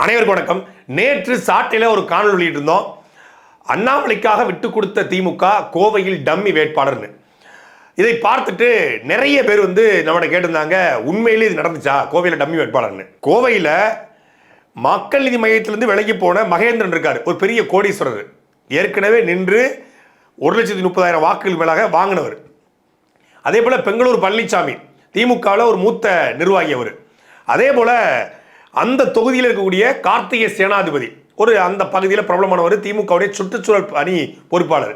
அனைவருக்கும் வணக்கம். நேற்று சாட்டையில் ஒரு காணொலி வெளியிட்டிருந்தோம். அண்ணாமலைக்காக விட்டு கொடுத்த திமுக கோவையில் டம்மி வேட்பாளர்னு. இதை பார்த்துட்டு நிறைய பேர் வந்து நம்மகிட்ட கேட்டிருந்தாங்க உண்மையிலே இது நடந்துச்சா? கோவையில் டம்மி வேட்பாளர்னு. கோவையில் மக்கள் நீதி மையத்திலிருந்து விலகி போன மகேந்திரன் இருக்கார். ஒரு பெரிய கோடீஸ்வரர். ஏற்கனவே நின்று ஒரு லட்சத்தி முப்பதாயிரம் வாக்குகள் மேலாக வாங்கினவர். அதே போல் பெங்களூர் பழனிசாமி திமுகவில் ஒரு மூத்த நிர்வாகி அவர். அதே போல் அந்த தொகுதியில் இருக்கக்கூடிய கார்த்திகை சேனாதிபதி. ஒரு அந்த பகுதியில் பிரபலமானவர் திமுகவுடைய சுற்றுச்சூழல் அணி பொறுப்பாளர்.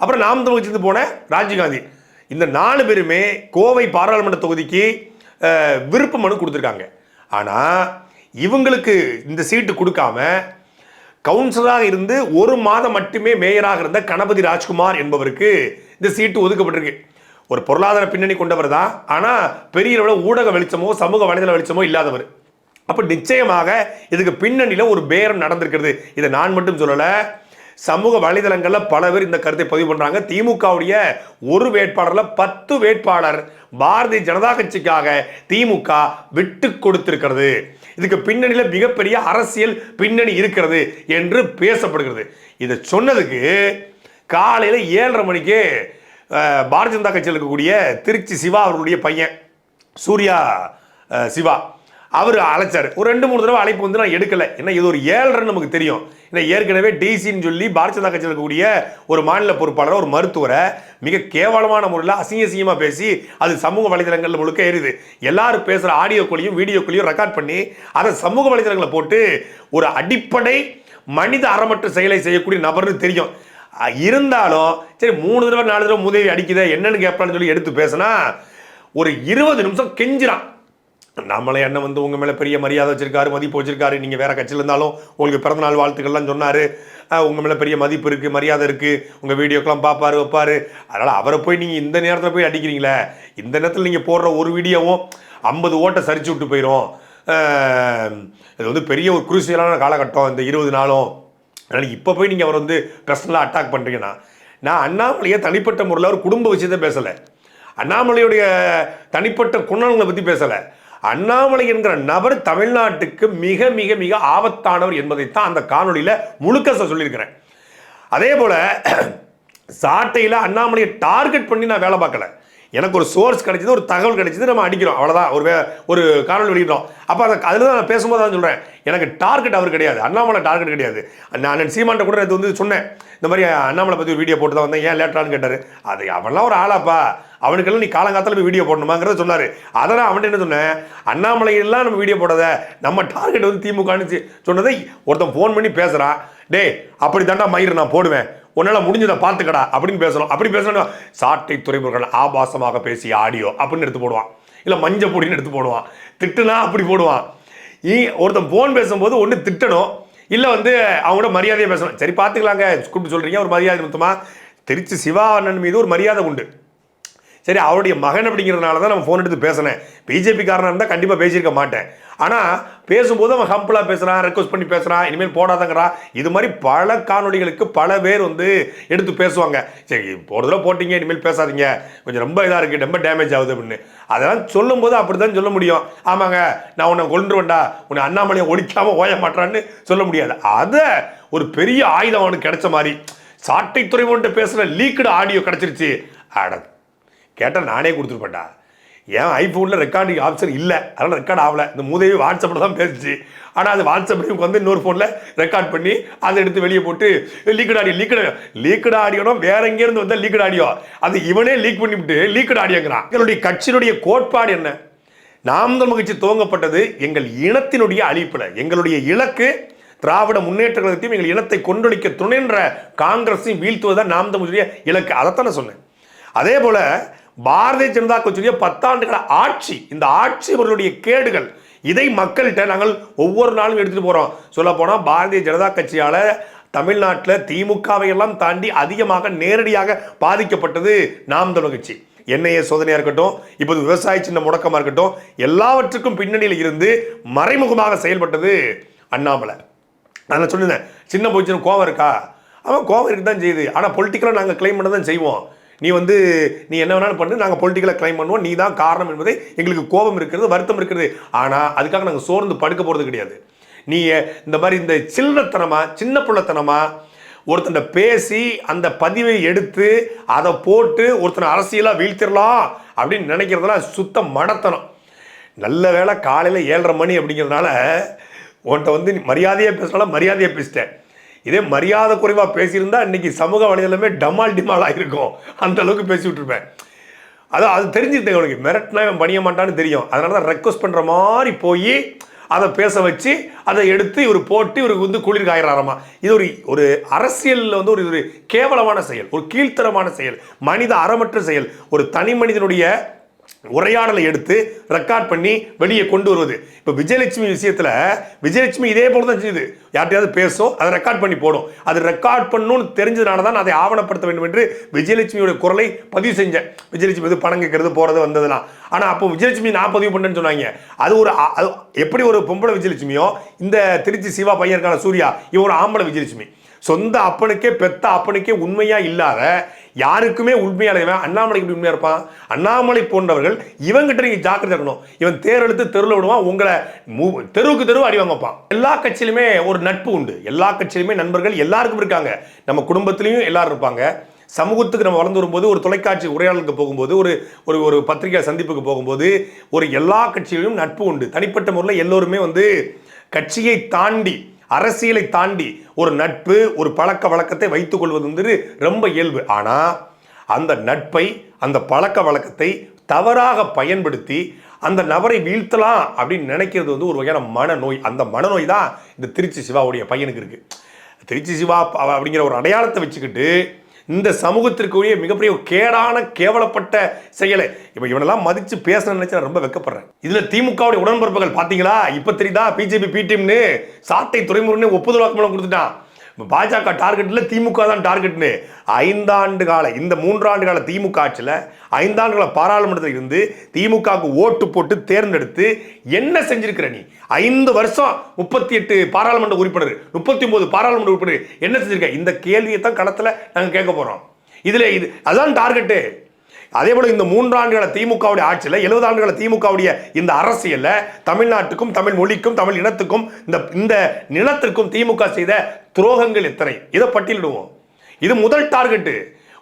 அப்புறம் நாம் தமிழ் போன ராஜீவ்காந்தி இந்த நாலு பேருமே கோவை பாராளுமன்ற தொகுதிக்கு விருப்ப மனு கொடுத்துருக்காங்க. ஆனால் இவங்களுக்கு இந்த சீட்டு கொடுக்காம கவுன்சிலராக இருந்து ஒரு மாதம் மட்டுமே மேயராக இருந்த கணபதி ராஜ்குமார் என்பவருக்கு இந்த சீட்டு ஒதுக்கப்பட்டிருக்கு. ஒரு பொருளாதார பின்னணி கொண்டவர் தான். ஆனால் பெரிய அளவில் ஊடக வெளிச்சமோ சமூக வலைதள வெளிச்சமோ இல்லாதவர். அப்போ நிச்சயமாக இதுக்கு பின்னணியில் ஒரு பேரம் நடந்திருக்கிறது. இதை நான் மட்டும் சொல்லலை. சமூக வலைதளங்களில் பல பேர் இந்த கருத்தை பதிவு பண்ணுறாங்க திமுகவுடைய ஒரு வேட்பாளரில் பத்து வேட்பாளர் பாரதிய ஜனதா கட்சிக்காக திமுக விட்டு கொடுத்திருக்கிறது. இதுக்கு பின்னணியில் மிகப்பெரிய அரசியல் பின்னணி இருக்கிறது என்று பேசப்படுகிறது. இதை சொன்னதுக்கு காலையில் ஏழரை மணிக்கு பாரதிய ஜனதா கட்சியில் இருக்கக்கூடிய திருச்சி சிவா அவர்களுடைய பையன் சூர்யா சிவா. அவர் அழைச்சார். ஒரு ரெண்டு மூணு தடவை அழைப்பு வந்து நான் எடுக்கலை. ஏன்னா இது ஒரு ஏழரை நமக்கு தெரியும். ஏன்னா ஏற்கனவே டிசின்னு சொல்லி பாரதிய ஜனதா கட்சியில் இருக்கக்கூடிய ஒரு மாநில பொறுப்பாளர் ஒரு மருத்துவரை மிக கேவலமான முறையில் அசிங்க அசிங்கமாக பேசி அது சமூக வலைதளங்களில் முழுக்க ஏறுது எல்லாரும் பேசுகிற ஆடியோக்களையும் வீடியோக்களையும் ரெக்கார்ட் பண்ணி அதை சமூக வலைதளங்களை போட்டு ஒரு அடிப்படை மனித அறமற்ற செயலை செய்யக்கூடிய நபர்னு தெரியும். இருந்தாலும் சரி மூணு தடவை நாலு தடவை முதவி அடிக்குதே என்னன்னு கேட்பான்னு சொல்லி எடுத்து பேசினா ஒரு இருபது நிமிஷம் கெஞ்சிரான் நம்மளே அண்ணன் வந்து உங்கள் மேலே பெரிய மரியாதை வச்சிருக்காரு மதிப்பு வச்சிருக்காரு. நீங்கள் வேறு கட்சியில் இருந்தாலும் உங்களுக்கு பிறந்தநாள் வாழ்த்துக்கள்லாம் சொன்னார். உங்கள் மேலே பெரிய மதிப்பு இருக்குது மரியாதை இருக்குது உங்கள் வீடியோக்கெல்லாம் பார்ப்பாரு வைப்பார். அதனால் அவரை போய் நீங்கள் இந்த நேரத்தில் போய் அடிக்கிறீங்களே. இந்த நேரத்தில் நீங்கள் போடுற ஒரு வீடியோவும் ஐம்பது ஓட்டை சரிச்சு விட்டு போயிடும் இது வந்து பெரிய ஒரு குருசியலான காலகட்டம் இந்த இருபது நாளும். அதனால் இப்போ போய் நீங்கள் அவர் வந்து பர்சனலாக அட்டாக் பண்ணுறீங்கன்னா நான் அண்ணாமலையை தனிப்பட்ட முறையில் ஒரு குடும்ப விஷயத்தை பேசலை. அண்ணாமலையுடைய தனிப்பட்ட குணங்களை பற்றி பேசலை. அண்ணாமலை என்கிற நபர் தமிழ்நாட்டுக்கு மிக மிக மிக ஆபத்தானவர் என்பதைத்தான் அந்த காணொளியில் முழுக்க சொல்லியிருக்கிறேன். அதே போல் சாட்டையில் அண்ணாமலையை டார்கெட் பண்ணி நான் வேலை பார்க்கல. எனக்கு ஒரு சோர்ஸ் கிடைச்சது ஒரு தகவல் கிடைச்சது நம்ம அடிக்கிறோம். அவ்வளோதான் ஒரு ஒரு காரணம் வெளியிடுறோம். அப்போ அதை அதில் தான் நான் பேசும்போது தான் சொல்கிறேன் எனக்கு டார்கெட் அவர் கிடையாது. அண்ணாமலை டார்கெட் கிடையாது. நான் அண்ணன் சீமான்ட்ட கூட இது வந்து சொன்னேன். இந்த மாதிரி அண்ணாமலை பற்றி ஒரு வீடியோ போட்டு தான் வந்தேன். ஏன் லேட்டான்னு கேட்டார். அது அவன்லாம் ஒரு ஆளாப்பா. அவனுக்கெல்லாம் நீ காலங்காலத்தில் போய் வீடியோ போடணுமாங்கிறத சொன்னார். அதை நான் அவன்கிட்ட என்ன சொன்னேன்? அண்ணாமலையெல்லாம் நம்ம வீடியோ போடாத. நம்ம டார்கெட் வந்து திமுகன்னு சொன்னதை ஒருத்தன் ஃபோன் பண்ணி பேசுகிறான் டேய் அப்படி தாண்டா மயிறு நான் போடுவேன். உன்னால் முடிஞ்சதை பார்த்துக்கடா. அப்படின்னு பேசணும். அப்படி பேசணும் சாட்டை துறைமுருகன் ஆபாசமாக பேசிய ஆடியோ அப்படின்னு எடுத்து போடுவான். இல்லை மஞ்ச பொடின்னு எடுத்து போடுவான். திட்டுனா அப்படி போடுவான். நீ ஒருத்தன் ஃபோன் பேசும்போது ஒன்று திட்டணும். இல்லை வந்து அவங்களோட மரியாதையை பேசணும். சரி பார்த்துக்கலாங்க. கூப்பிட்டு சொல்கிறீங்க ஒரு மரியாதை நிமித்தமாக திருச்சி சிவா அண்ணன் மீது ஒரு மரியாதை உண்டு. சரி அவருடைய மகன் அப்படிங்கிறதுனால தான் நம்ம ஃபோன் எடுத்து பேசினேன். பிஜேபிக்காரனாக இருந்தால் கண்டிப்பாக பேசியிருக்க மாட்டேன். ஆனால் பேசும்போது அவன் ஹம்பிளாக பேசுகிறான் ரெக்வஸ்ட் பண்ணி பேசுகிறான் இனிமேல் போடாதங்கிறான் இது மாதிரி பல காணொளிகளுக்கு பல பேர் வந்து எடுத்து பேசுவாங்க. சரி இப்போ ஒரு தடவை போட்டீங்க இனிமேல் பேசாதீங்க. கொஞ்சம் ரொம்ப இதாக இருக்குது ரொம்ப டேமேஜ் ஆகுது அப்படின்னு. அதெல்லாம் சொல்லும்போது அப்படி தான் சொல்ல முடியும். ஆமாங்க நான் உன்னை கொண்டுருவேண்டா உன்னை அண்ணாமலையை ஒழிக்காமல் ஓய மாட்டான்னு சொல்ல முடியாது. அதை ஒரு பெரிய ஆயுதம் அவனுக்கு கிடைச்ச மாதிரி. சாட்டை துறைமுகன்ட்டு பேசுகிற லீக்குடு ஆடியோ கிடச்சிருச்சு. அட கேட்டால் நானே கொடுத்துருப்பேன்டா. ஏன் ஐஃபோனில் ரெக்கார்டிங் ஆப்ஷன் இல்லை? அதனால் ரெக்கார்ட் ஆகலை. இந்த மூதேவி வாட்ஸ்அப்பில் தான் பேசுச்சு. ஆனால் அது வாட்ஸ்அப்லேயும் வந்து இன்னொரு ஃபோனில் ரெக்கார்ட் பண்ணி அதை எடுத்து வெளியே போட்டு லீக்கட் ஆடியோ லீக்கட் லீக்கட் ஆடியோனா வேற எங்கேருந்து வந்தால் லீக்கட் ஆடியோ அது இவனே லீக் பண்ணிவிட்டு லீக்கட் ஆடியோங்கிறான் எங்களுடைய கட்சியினுடைய கோட்பாடு என்ன? நாம் தமிழ் கட்சி துவங்கப்பட்டது எங்கள் இனத்தினுடைய அழிப்பில். எங்களுடைய இலக்கு திராவிட முன்னேற்ற கழகத்தையும் எங்கள் இனத்தை கொண்டொழிக்க துணைன்ற காங்கிரஸையும் வீழ்த்துவதுதான் நாம் தமிழுடைய இலக்கு. அதைத்தான் நான் சொன்னேன். அதே போல் பாரதிய ஜனதா கட்சியுடைய பத்தாண்டுகள ஆட்சி இந்த ஆட்சி அவர்களுடைய கேடுகள் இதை மக்கள்கிட்ட நாங்கள் ஒவ்வொரு நாளும் எடுத்துட்டு போறோம். சொல்ல போனால் பாரதிய ஜனதா கட்சியால தமிழ்நாட்டில் திமுகவை எல்லாம் தாண்டி அதிகமாக நேரடியாக பாதிக்கப்பட்டது நாம் தமிழ் கட்சி. என்ஐஏ சோதனையாக இருக்கட்டும் இப்போது விவசாய சின்ன முடக்கமாக இருக்கட்டும் எல்லாவற்றுக்கும் பின்னணியில் இருந்து மறைமுகமாக செயல்பட்டது அண்ணாமலை. நான் சொல்லுங்க சின்ன போச்சுன்னு கோவம் இருக்கா? அவன் கோவம் இருக்கு தான் செய்யுது. ஆனால் பொலிட்டிக்கலாக நாங்கள் கிளைம் பண்ண தான் செய்வோம். நீ வந்து நீ என்ன வேணாலும் பண்ணு நாங்கள் பொலிட்டிக்கலாக கிளைம் பண்ணுவோம் நீ தான் காரணம் என்பதை எங்களுக்கு கோபம் இருக்கிறது வருத்தம் இருக்கிறது. ஆனால் அதுக்காக நாங்கள் சோர்ந்து படுக்க போகிறது கிடையாது. நீ இந்த மாதிரி இந்த சில்லத்தனமாக சின்ன பிள்ளைத்தனமாக ஒருத்தன் பேசி அந்த பதிவை எடுத்து அதை போட்டு ஒருத்தனை அரசியலாக வீழ்த்திடலாம் அப்படின்னு நினைக்கிறதுலாம் சுத்த மடத்தனம். நல்ல வேளை காலையில் ஏழரை மணி அப்படிங்கிறதுனால உன்கிட்ட வந்து நீ மரியாதையாக பேசினாலும் மரியாதையாக பேசிட்டேன். இதே மரியாதை குறைவாக பேசியிருந்தா இன்றைக்கி சமூக வலைதளமே டமால் டிமால் ஆகிருக்கும் அந்த அளவுக்கு பேசி விட்டுருப்பேன். அதான் அது தெரிஞ்சிருந்தேன் உனக்கு மிரட்டினா இவன் பணிய மாட்டான்னு தெரியும். அதனால தான் ரெக்வஸ்ட் பண்ணுற மாதிரி போய் அதை பேச வச்சு அதை எடுத்து இவர் போட்டு இவருக்கு வந்து குளிர் காயிறாராமா. இது ஒரு ஒரு அரசியலில் வந்து ஒரு ஒரு கேவலமான செயல். ஒரு கீழ்த்தரமான செயல். மனித அறமற்ற செயல். ஒரு தனி மனிதனுடைய உரையாடலை எடுத்து ரெக்கார்ட் பண்ணி வெளியே கொண்டு வருவது. இப்போ விஜயலட்சுமி விஷயத்தில் விஜயலட்சுமி இதே போல தான் செய்யுது. யார்ட்டையாவது பேசும் அதை ரெக்கார்ட் பண்ணி போடும். அது ரெக்கார்ட் பண்ணணும்னு தெரிஞ்சதுனால தான் அதை ஆவணப்படுத்த வேண்டும் என்று விஜயலட்சுமியோட குரலை பதிவு செஞ்சேன். விஜயலட்சுமி இது பணம் கேட்கறது போகிறது வந்ததுலாம். ஆனால் அப்போ விஜயலட்சுமி நான் பதிவு பண்ணேன்னு சொன்னாங்க. அது ஒரு அது எப்படி ஒரு பொம்பளை விஜயலட்சுமியோ இந்த திருச்சி சிவா பையன் இருக்கான சூர்யா இவன் ஒரு ஆம்பளை விஜயலட்சுமி. சொந்த அப்பனுக்கே பெத்த அப்பனுக்கே உண்மையா இல்லாத யாருக்குமே உண்மையா இவன் அண்ணாமலைக்கு எப்படி உண்மையா இருப்பான்? அண்ணாமலை போன்றவர்கள் இவங்கிட்ட நீங்க ஜாக்கிரதை இருக்கணும். இவன் தேரெடுத்து தெருவில் விடுவான் உங்களை மு- தெருவுக்கு தெருவு அடி வாங்கப்பான் எல்லா கட்சியிலுமே ஒரு நட்பு உண்டு. எல்லா கட்சியிலுமே நண்பர்கள் எல்லாருக்கும் இருக்காங்க. நம்ம குடும்பத்திலையும் எல்லாரும் இருப்பாங்க. சமூகத்துக்கு நம்ம வளர்ந்து வரும்போது ஒரு தொலைக்காட்சி உரையாடலுக்கு போகும்போது ஒரு ஒரு ஒரு பத்திரிகை சந்திப்புக்கு போகும்போது ஒரு எல்லா கட்சியிலும் நட்பு உண்டு. தனிப்பட்ட முறையில் எல்லோருமே வந்து கட்சியை தாண்டி அரசியலை தாண்டி ஒரு நட்பு ஒரு பழக்க வழக்கத்தை வைத்துக் கொள்வது வந்து ரொம்ப இயல்பு. ஆனால் அந்த நட்பை அந்த பழக்க வழக்கத்தை தவறாக பயன்படுத்தி அந்த நபரை வீழ்த்தலாம் அப்படின்னு நினைக்கிறது வந்து ஒரு வகையான மனநோய். அந்த மனநோய் தான் இந்த திருச்சி சிவாவுடைய பையனுக்கு இருக்குது திருச்சி சிவா அப்படிங்கிற ஒரு அடையாளத்தை வச்சுக்கிட்டு இந்த சமூகத்திற்குரிய மிகப்பெரிய கேடான கேவலப்பட்ட செயலை. இப்போ இவனெல்லாம் மதித்து பேசணும்னு நினைச்சு நான் ரொம்ப வெக்கப்படுறேன். இதில் திமுகவுடைய உடன்பிறப்புகள் பார்த்தீங்களா இப்போ தெரியுதா? பிஜேபி பிடிஎம்னு சாட்டை துறைமுறைன்னு ஒப்புதல் வாக்குமூலம் கொடுத்துட்டான். பாஜக டார்கெட்டில் திமுக தான் டார்கெட்னு ஐந்தாண்டு கால இந்த மூன்றாண்டு கால திமுக ஆட்சியில் ஐந்தாண்டு கால பாராளுமன்றத்தில் இருந்து திமுகவுக்கு ஓட்டு போட்டு தேர்ந்தெடுத்து என்ன செஞ்சிருக்கிற நீ? ஐந்து வருஷம் முப்பத்தி எட்டு பாராளுமன்ற உறுப்பினர் முப்பத்தி ஒன்பது பாராளுமன்ற உறுப்பினர் என்ன செஞ்சிருக்க? இந்த கேள்வியை தான் களத்தில் நாங்கள் கேட்க போகிறோம் இதில் இது அதான் டார்கெட்டு அதே போல இந்த மூன்றாண்டுகள திமுகவுடைய ஆட்சியில் எழுபது ஆண்டுகள திமுகவுடைய இந்த அரசியலில் தமிழ்நாட்டுக்கும் தமிழ் மொழிக்கும் தமிழ் இனத்துக்கும் இந்த இந்த நிலத்திற்கும் திமுக செய்த துரோகங்கள் எத்தனை? இதை பட்டியலிடுவோம். இது முதல் டார்கெட்டு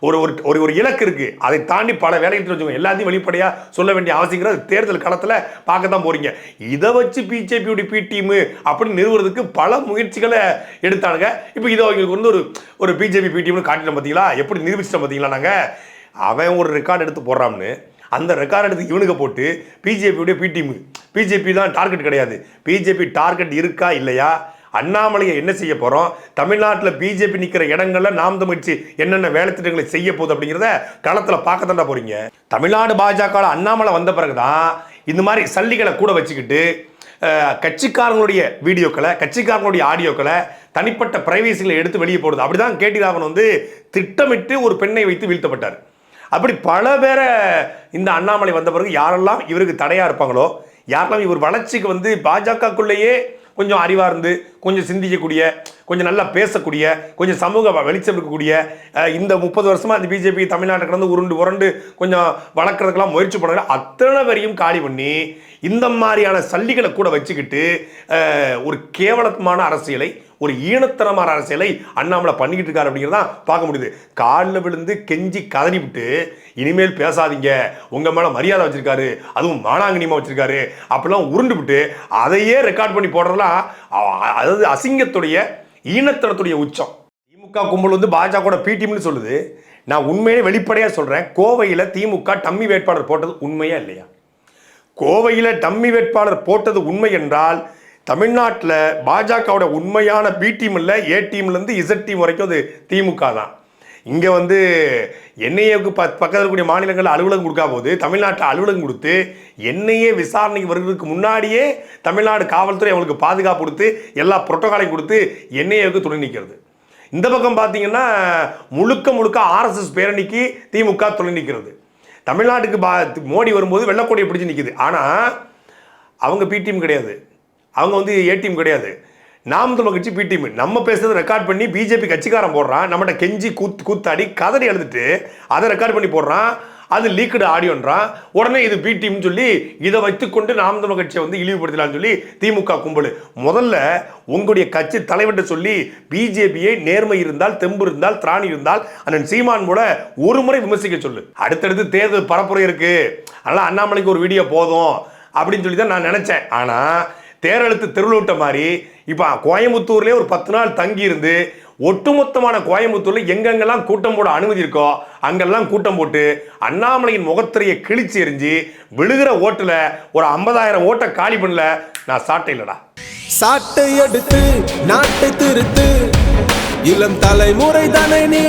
ஒரு ஒரு ஒரு ஒரு இலக்கு இருக்கு. அதை தாண்டி பல வேலைகள் வச்சுக்கோங்க எல்லாத்தையும் வெளிப்படையா சொல்ல வேண்டிய அவசியங்கிறது தேர்தல் களத்தில் பார்க்க தான் போறீங்க. இதை வச்சு பிஜேபியோட பி டீமு அப்படின்னு நிறுவுறதுக்கு பல முயற்சிகளை எடுத்தானுங்க. இப்போ இதை அவங்களுக்கு வந்து ஒரு ஒரு பிஜேபி பி டீம்னு காட்டிட்டோம் பார்த்தீங்களா எப்படி நிரூபிச்சிட்டோம் பார்த்தீங்களா நாங்கள் அவன் ஒரு ரெக்கார்டு எடுத்து போடுறான்னு. அந்த ரெக்கார்டு எடுத்து இவனுக்கு போட்டு பிஜேபியுடைய பி டீமு பிஜேபி தான் டார்கெட் கிடையாது. பிஜேபி டார்கெட் இருக்கா இல்லையா? அண்ணாமலையை என்ன செய்ய போகிறோம் தமிழ்நாட்டில் பிஜேபி நிற்கிற இடங்களில் நாம் தமிழ்ச்சி என்னென்ன வேலை திட்டங்களை செய்ய போகுது அப்படிங்கிறத களத்தில் பார்க்க தாண்டா போகிறீங்க தமிழ்நாடு பாஜக அண்ணாமலை வந்த பிறகு தான் இந்த மாதிரி சல்லிகளை கூட வச்சுக்கிட்டு கட்சிக்காரங்களுடைய வீடியோக்களை கட்சிக்காரங்களுடைய ஆடியோக்களை தனிப்பட்ட பிரைவேசிகளை எடுத்து வெளியே போடுது. அப்படிதான் கேடி ராவன் வந்து திட்டமிட்டு ஒரு பெண்ணை வைத்து வீழ்த்தப்பட்டார். அப்படி பல பேரை இந்த அண்ணாமலை வந்த பிறகு யாரெல்லாம் இவருக்கு தடையாக இருப்பாங்களோ யாரெல்லாம் இவர் வளர்ச்சிக்கு வந்து பாஜகக்குள்ளேயே கொஞ்சம் அறிவார்ந்து கொஞ்சம் சிந்திக்கக்கூடிய கொஞ்சம் நல்லா பேசக்கூடிய கொஞ்சம் சமூக வ- வெளிச்சம் இருக்கக்கூடிய இந்த முப்பது வருஷமாக இந்த பிஜேபி தமிழ்நாட்டை கடந்து உருண்டு உரண்டு கொஞ்சம் வளர்க்குறதுக்கெல்லாம் முயற்சி பண்ணாங்க. அத்தனை பேரையும் காலி பண்ணி இந்த மாதிரியான சல்லிகளை கூட வச்சுக்கிட்டு ஒரு கேவலமான அரசியலை ஒரு ஈனத்தனமான அரசியலை அண்ணாமலை பண்ணிக்கிட்டு இருக்காரு அப்படிங்கிறத பார்க்க முடியுது. காலில் விழுந்து கெஞ்சி கதறி விட்டு இனிமேல் பேசாதீங்க. உங்க மேலே மரியாதை வச்சிருக்காரு. அதுவும் மானாங்கனியமாக வச்சிருக்காரு. அப்படிலாம் உருண்டு விட்டு அதையே ரெக்கார்ட் பண்ணி போடுறதெல்லாம் அதாவது அசிங்கத்துடைய ஈனத்தனத்துடைய உச்சம். திமுக கும்பல் வந்து பாஜக கூட டீம்னு சொல்லுது. நான் உண்மையிலே வெளிப்படையாக சொல்கிறேன் கோவையில் திமுக டம்மி வேட்பாளர் போட்டது உண்மையா இல்லையா? கோவையில் டம்மி வேட்பாளர் போட்டது உண்மை என்றால் தமிழ்நாட்டில் பாஜகவோட உண்மையான பி டீம் இல்லை ஏ டீம்லேருந்து இசட் டீம் வரைக்கும் அது திமுக தான். இங்கே வந்து என்ஐஏவுக்கு ப பக்கத்தில் இருக்கக்கூடிய மாநிலங்களில் அலுவலகம் கொடுக்கா போது தமிழ்நாட்டில் அலுவலகம் கொடுத்து என்ஐஏ விசாரணைக்கு வருவதற்கு முன்னாடியே தமிழ்நாடு காவல்துறை அவங்களுக்கு பாதுகாப்பு கொடுத்து எல்லா புரோட்டோகாலையும் கொடுத்து என்ஐஏவுக்கு துணை நிற்கிறது இந்த பக்கம் பார்த்தீங்கன்னா முழுக்க முழுக்க ஆர்எஸ்எஸ் பேரணிக்கு திமுக துணை நிற்கிறது தமிழ்நாட்டுக்கு பா மோடி வரும்போது வெள்ளக்கோடியை பிடிச்சி நிற்கிது ஆனால் அவங்க பிடிஎம் கிடையாது. அவங்க வந்து ஏ டீம் கிடையாது. நாம் தமிழ் கட்சி பி டீம் நம்ம பேசுறது ரெக்கார்ட் பண்ணி பிஜேபி கட்சிக்காரன் போடுறான். நம்மகிட்ட கெஞ்சி கூத்து கூத்தாடி கதறி எழுதிட்டு அதை ரெக்கார்ட் பண்ணி போடுறான். அது லீக்கடு ஆடியோன்றான். உடனே இது பி டீம்னு சொல்லி இதை வைத்துக்கொண்டு நாம் தமிழ் கட்சியை வந்து இழிவுபடுத்தலாம்னு சொல்லி திமுக கும்பல். முதல்ல உங்களுடைய கட்சி தலைவர்கிட்ட சொல்லி பிஜேபியை நேர்மை இருந்தால் தெம்பு இருந்தால் திராணி இருந்தால் அண்ணன் சீமான் கூட ஒரு முறை விமர்சிக்க சொல்லு. அடுத்தடுத்து தேர்தல் பரப்புரை இருக்கு. அதனால் அண்ணாமலைக்கு ஒரு வீடியோ போதும் அப்படின்னு சொல்லி தான் நான் நினச்சேன். ஆனால் தேரெழுத்து தெருளூட்ட மாதிரி இப்போ கோயம்புத்தூர்லேயே ஒரு பத்து நாள் தங்கி இருந்து ஒட்டுமொத்தமான கோயம்புத்தூரில் எங்கெங்கெல்லாம் கூட்டம் போட அனுமதி இருக்கோ அங்கெல்லாம் கூட்டம் போட்டு அண்ணாமலையின் முகத்திரையை கிழிச்சு எரிஞ்சு விழுகிற ஓட்டில் ஒரு ஐம்பதாயிரம் ஓட்டை காலி பண்ணல நான் சாட்டை இல்லடா. சாட்டை எடுத்து நாட்டை திருத்து இளம் தலைமுறை தானே நீ